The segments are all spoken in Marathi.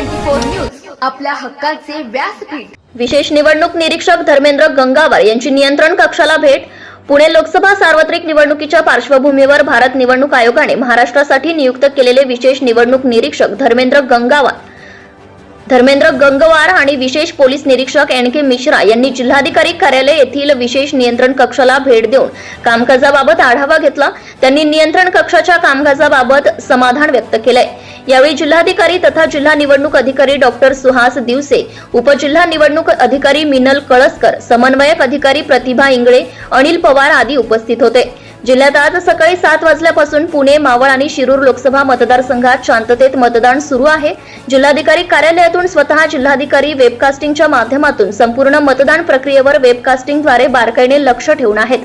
फोर न्यूज आपल्या हक्काचे व्यासपीठ. विशेष निवडणूक निरीक्षक धर्मेंद्र गंगावार यांची नियंत्रण कक्षाला भेट. पुणे लोकसभा सार्वत्रिक निवडणुकीच्या पार्श्वभूमीवर भारत निवडणूक आयोगाने महाराष्ट्रासाठी नियुक्त केलेले विशेष निवडणूक निरीक्षक धर्मेंद्र गंगावार धर्मेंद्र गंगवार आणि विशेष पोलीस निरीक्षक एन के मिश्रा यांनी जिल्हाधिकारी कार्यालय येथील विशेष नियंत्रण कक्षाला भेट देऊन कामकाजाबाबत आढावा घेतला. त्यांनी नियंत्रण कक्षाच्या कामकाजाबाबत समाधान व्यक्त केलंय. यावेळी जिल्हाधिकारी तथा जिल्हा निवडणूक अधिकारी डॉक्टर सुहास दिवसे उपजिल्हा निवडणूक अधिकारी मिनल कळसकर समन्वयक अधिकारी प्रतिभा इंगळे अनिल पवार आदी उपस्थित होते. जिल्ह्यात आज सकाळी सात वाजल्यापासून पुणे मावळ आणि शिरूर लोकसभा मतदारसंघात शांततेत मतदान सुरू आहे. जिल्हाधिकारी कार्यालयातून स्वतः जिल्हाधिकारी वेबकास्टिंगच्या माध्यमातून संपूर्ण मतदान प्रक्रियेवर वेबकास्टिंगद्वारे बारकाईने लक्ष ठेवून आहेत.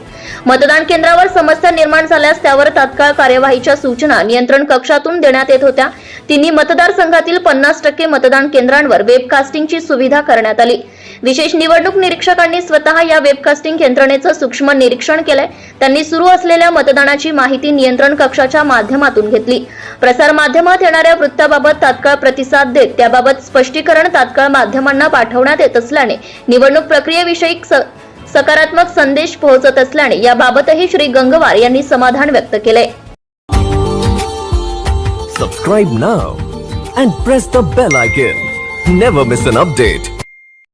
मतदान केंद्रावर समस्या निर्माण झाल्यास त्यावर तात्काळ कार्यवाहीच्या सूचना नियंत्रण कक्षातून देण्यात येत होत्या. तिन्ही मतदारसंघातील पन्नास टक्के मतदान केंद्रांवर वेबकास्टिंगची सुविधा करण्यात आली. विशेष निवडणूक निरीक्षकांनी स्वतः या वेबकास्टिंग यंत्रणेचं सूक्ष्म निरीक्षण केलंय. त्यांनी सुरू असलेल्या मतदानाची माहिती नियंत्रण कक्षाच्या माध्यमातून घेतली. प्रसार माध्यमात येणाऱ्या वृत्ताबाबत तात्काळ प्रतिसाद देत त्याबाबत स्पष्टीकरण तात्काळ माध्यमांना पाठवण्यात येत असल्याने निवडणूक प्रक्रियेविषयी सकारात्मक संदेश पोहोचत असल्याने याबाबतही श्री गंगवार यांनी समाधान व्यक्त केले. Subscribe now and press the bell icon never miss an update